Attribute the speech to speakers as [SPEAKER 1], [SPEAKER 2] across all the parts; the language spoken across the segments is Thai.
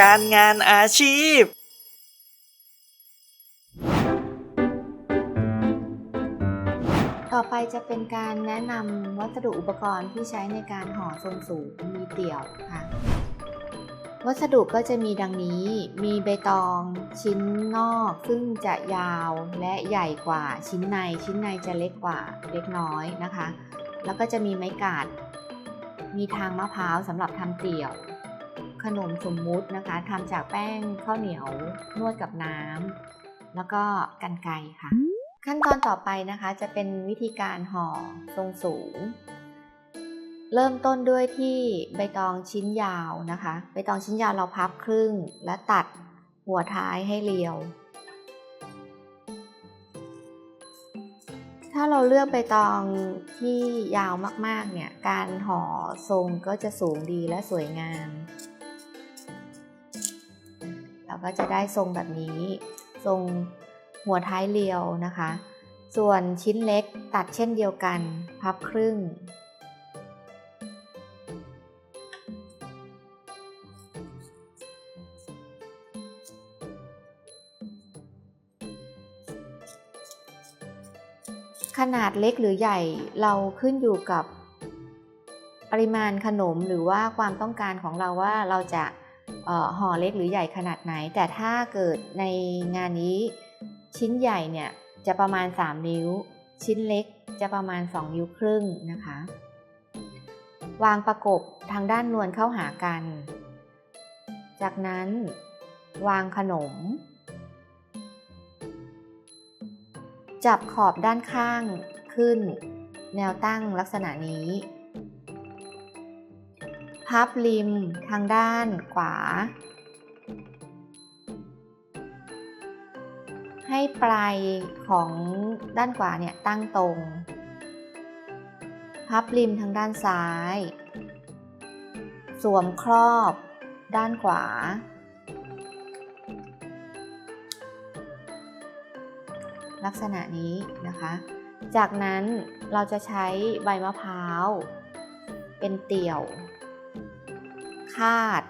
[SPEAKER 1] การงานอาชีพ
[SPEAKER 2] ต่อไปจะเป็นการแนะนำวัสดุอุปกรณ์ที่ใช้ในการห่อทรงสูงมีเตี่ยวค่ะ วัสดุก็จะมีดังนี้ มีใบตองชิ้นนอกซึ่งจะยาวและใหญ่กว่าชิ้นใน ชิ้นในจะเล็กกว่าเล็กน้อยนะคะ แล้วก็จะมีไม้กาด มีทางมะพร้าวสำหรับทำเตี่ยว ขนมสมมุตินะคะทำจากแป้งข้าวเหนียวนวดกับน้ำแล้วก็กันไกค่ะ ขั้นตอนต่อไปนะคะจะเป็นวิธีการห่อทรงสูง เริ่มต้นด้วยที่ใบตองชิ้นยาวนะคะ ใบตองชิ้นยาวเราพับครึ่ง และตัดหัวท้ายให้เรียว ถ้าเราเลือกใบตองที่ยาวมากๆเนี่ย การห่อทรงก็จะสูงดีและสวยงาม ก็จะได้ทรงแบบนี้ ทรงหัวท้ายเรียวนะคะ ส่วนชิ้นเล็กตัดเช่นเดียวกัน พับครึ่ง ขนาดเล็กหรือใหญ่เราขึ้นอยู่กับปริมาณขนมหรือว่าความต้องการของเราว่าเราจะ ห่อเล็กหรือใหญ่ขนาดไหน แต่ถ้าเกิดในงานนี้ชิ้นใหญ่เนี่ยจะประมาณ 3 นิ้ว ชิ้นเล็กจะประมาณ 2 นิ้วครึ่งนะคะ วางประกบทางด้านนวลเข้าหากัน จากนั้นวางขนม จับขอบด้านข้างขึ้น แนวตั้งลักษณะนี้ พับริมทางด้านขวา ให้ปลายของด้านขวาเนี่ยตั้งตรง พับริมทางด้านซ้าย สวมครอบด้านขวา ลักษณะนี้นะคะ จากนั้นเราจะใช้ใบมะพร้าวเป็นเตี่ยว คาด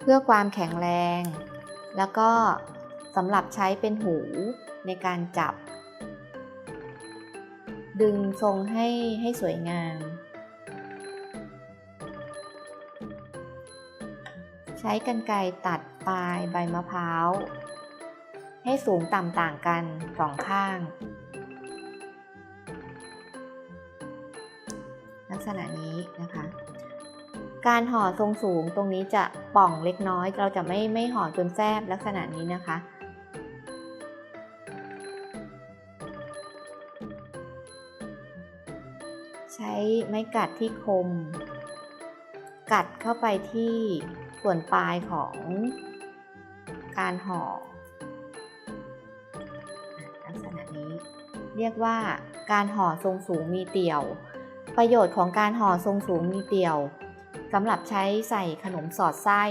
[SPEAKER 2] เพื่อความแข็งแรง แล้วก็สำหรับใช้เป็นหูในการจับ ดึงทรงให้ให้สวยงาม ใช้กรรไกรตัดปลายใบมะพร้าว ให้สูงต่ำต่างกันสองข้างลักษณะนี้นะคะ การห่อทรงสูงตรงนี้จะป่องเล็กน้อย เราจะไม่ไม่ห่อจนแฟบลักษณะนี้นะคะ ใช้ไม้กัดที่คม กัดเข้าไปที่ส่วนปลายของการห่อลักษณะนี้ เรียกว่าการห่อทรงสูงมีเตี่ยว ประโยชน์ของการห่อทรงสูงมีเตี่ยว สำหรับใช้ใส่ขนมสอดไส้